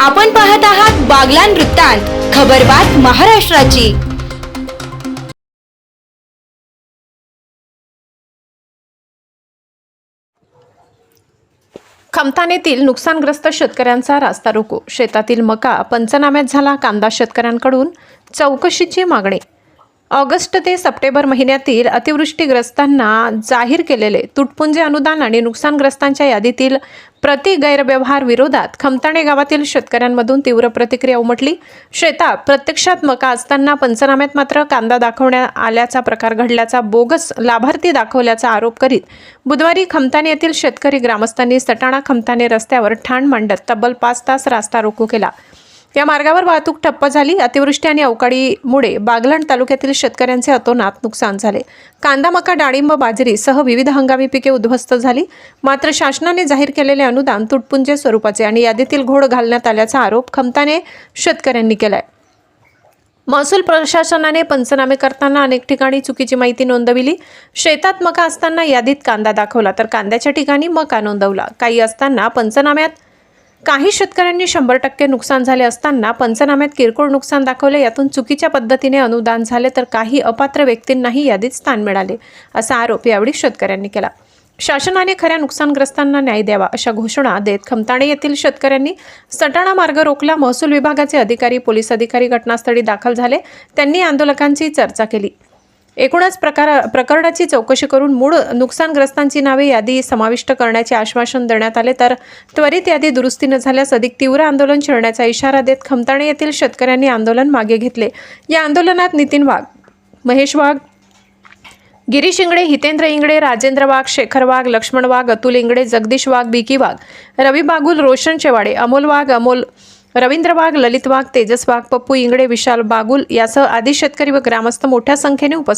आपण पाहत आहात बागलान वृत्तांत खबरबात महाराष्ट्राची. खमतानेतील नुकसानग्रस्त शेतकऱ्यांचा रास्ता रोको. शेतातील मका पंचनाम्यात झाला कांदा शेतकऱ्यांकडून चौकशीची मागणी ऑगस्ट ते सप्टेंबर महिन्यातील अतिवृष्टीग्रस्तांना जाहीर केलेले तुटपुंजे अनुदान आणि नुकसानग्रस्तांच्या यादीतील प्रति गैरव्यवहार विरोधात खमताणे गावातील शेतकऱ्यांमधून तीव्र प्रतिक्रिया उमटली. शेतात प्रत्यक्षात मका असताना पंचनाम्यात मात्र कांदा दाखवण्यात आल्याचा प्रकार घडल्याचा बोगस लाभार्थी दाखवल्याचा आरोप करीत बुधवारी खमताणे येथील शेतकरी ग्रामस्थांनी सटाणा खमताणे रस्त्यावर ठाण मांडत तब्बल पाच तास रास्ता रोको केला. या मार्गावर वाहतूक ठप्प झाली. अतिवृष्टी आणि अवकाळीमुळे बागलाण तालुक्यातील शेतकऱ्यांचे अतोनात नुकसान झाले. कांदा मका डाळिंब बाजरीसह विविध हंगामी पिके उद्ध्वस्त झाली. मात्र शासनाने जाहीर केलेले अनुदान तुटपुंजे स्वरूपाचे आणि यादीतील घोड घालण्यात आल्याचा आरोप खमताने शेतकऱ्यांनी केलाय. महसूल प्रशासनाने पंचनामे करताना अनेक ठिकाणी चुकीची माहिती नोंदविली. शेतात मका असताना यादीत कांदा दाखवला तर कांद्याच्या ठिकाणी मका नोंदवला. काही असताना पंचनाम्यात काही शेतकऱ्यांनी शंभर टक्के नुकसान झाले असताना पंचनाम्यात किरकोळ नुकसान दाखवले यातून चुकीच्या पद्धतीने अनुदान झाले तर काही अपात्र व्यक्तींनाही यादीत स्थान मिळाले असा आरोप यावेळी शेतकऱ्यांनी केला. शासनाने खऱ्या नुकसानग्रस्तांना न्याय द्यावा अशा घोषणा देत खमताणे येथील शेतकऱ्यांनी सटाणा मार्ग रोखला. महसूल विभागाचे अधिकारी पोलीस अधिकारी घटनास्थळी दाखल झाले. त्यांनी आंदोलकांची चर्चा केली. एकूणच प्रकार प्रकरणाची चौकशी करून मूळ नुकसानग्रस्तांची नावे यादी समाविष्ट करण्याचे आश्वासन देण्यात आले. तर त्वरित यादी दुरुस्ती न झाल्यास अधिक तीव्र आंदोलन छेडण्याचा इशारा देत खमताणे येथील शेतकऱ्यांनी आंदोलन मागे घेतले. या आंदोलनात नितीन वाघ महेश वाघ गिरीश इंगडे हितेंद्र इंगडे राजेंद्र वाघ शेखर वाघ लक्ष्मण वाघ अतुल इंगडे जगदीश वाघ बिकी वाघ रवी बागुल रोशन चेवाडे अमोल वाघ अमोल रवींद्र वाघ ललित वाघ तेजस वाघ पप्पू इंगडे विशाल बागुल यासह आदी शेतकरी व ग्रामस्थ मोठ्या संख्येने उपस्थित